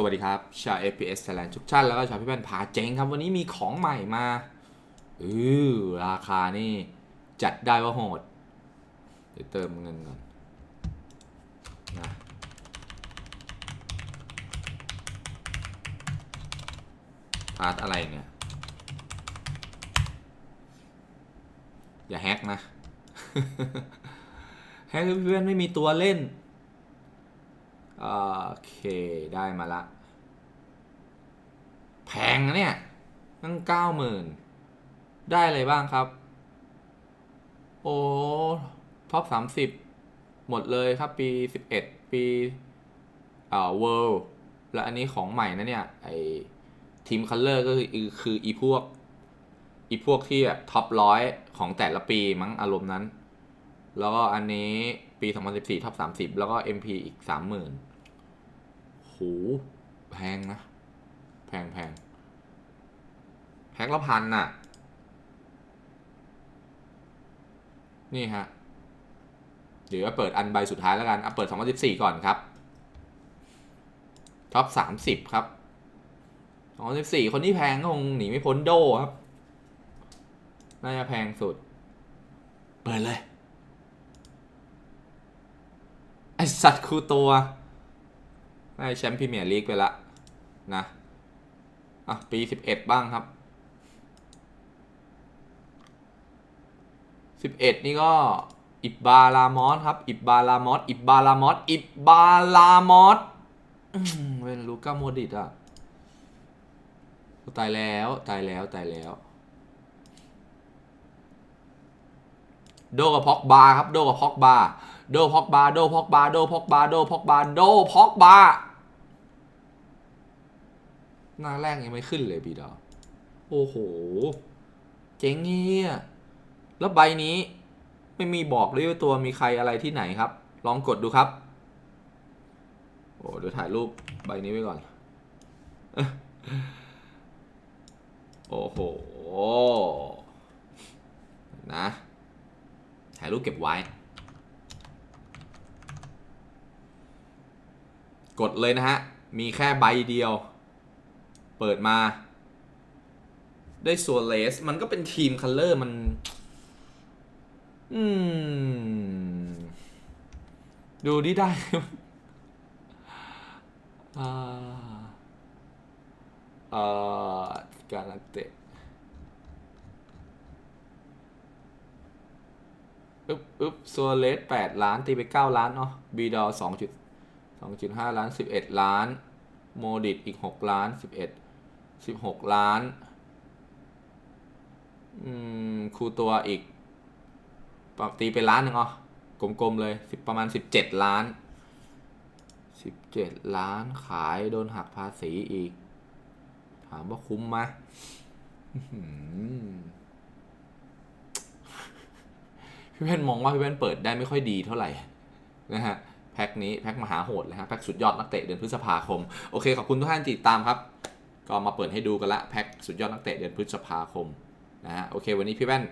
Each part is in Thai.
สวัสดีครับ ชาว FPS Thailand ทุกท่านแล้วก็ชาวพี่แป้นพาเจ๊งครับ วันนี้มีของใหม่มาอือราคานี่ จัดได้ว่าโหดเดี๋ยวเติมเงินก่อนนะพาร์ทอะไรเนี่ย อย่าแฮกนะ แฮกเพื่อนไม่มีตัวเล่น โอเคได้มาละ แพงนะเนี่ยตั้งเก้าหมื่นได้อะไรบ้างครับ โอ้ท็อปสามสิบหมดเลยครับปีสิบเอ็ดปีเอ่อเวิลด์และอันนี้ของใหม่นะเนี่ย ไอทีมคัลเลอร์ก็คือคืออีพวก อีพวกที่แบบท็อปร้อยของแต่ละปีมั้งอารมณ์นั้น แล้วก็อันนี้ปี 2014ท็อป30 แล้วก็ MP อีก 30,000โหแพงนะ แพงแพงแพ็คละพันน่ะ นี่ฮะ เดี๋ยวเปิดอันใบสุดท้ายแล้วกันเอะเปิด 2014 ก่อนครับท็อป30 ครับ 2014 คนที่แพงก็คงหนีไม่พ้นโดครับ น่าจะแพงสุด เปิดเลย ไอ สัตว์คูตัวได้แชมป์พรีเมียร์ลีกไปละนะอะปี11บ้างครับ11นี่ก็อิบบาลามอสครับ อิบบาลามอสอิบบาลามอสอิบบาลามอสเป็นลูก้าโมดิตอะตายแล้วตายแล้วตายแล้ว โดกับพ็อกบาครับ โดกับพ็อกบา โดพอกบาโดพอกบาโดพอกบาโดพอกบาโดพอกบาหน้าแรกยังไม่ขึ้นเลยปีดอโอ้โห เจ๋งเงี้ยแล้วใบนี้ไม่มีบอกเลยว่าตัวมีใครอะไรที่ไหนครับ ลองกดดูครับ โอ้เดี๋ยวถ่ายรูปใบนี้ไว้ก่อน โอ้โห นะ ถ่ายรูปเก็บไว้ กดเลยนะฮะ มีแค่ใบเดียว เปิดมา ได้ส่วนเลส มันก็เป็นทีมคัลเลอร์มัน อืม ดูดิได้ อ่าเอ่อการนักเตะอึ๊บอึ๊บโซเลสแปดล้าน ตีไปเก้าล้านเนาะบีดอสองจุด สองจุดห้าล้านสิบเอ็ดล้าน โมดิตอีกหกล้านสิบเอ็ดสิบหกล้านอืมคูตัวอีกปรับตีไปล้านหนึ่งอ๋อกลมๆเลยสิประมาณสิบเจ็ดล้านสิบเจ็ดล้านขายโดนหักภาษีอีก ถามว่าคุ้มไหมพี่เพ่นมองว่าพี่เพ่นเปิดได้ไม่ค่อยดีเท่าไหร่นะฮะ พ็คนี้แพ็คมหาโหดเลยฮะแพ็คสุดยอดนักเตะเดือนพฤษภาคม โอเคขอบคุณทุกท่านที่ติดตามครับ ก็มาเปิดให้ดูกันละแพ็คสุดยอดนักเตะเดือนพฤษภาคมนะฮะโอเค วันนี้พี่แว่น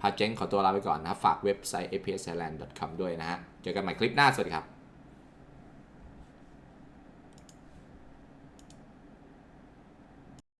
พาเจ๊งขอตัวลาไปก่อนนะฝากเว็บไซต์ apsthailand.com ด้วยนะฮะเจอกันใหม่คลิปหน้าสวัสดีครับ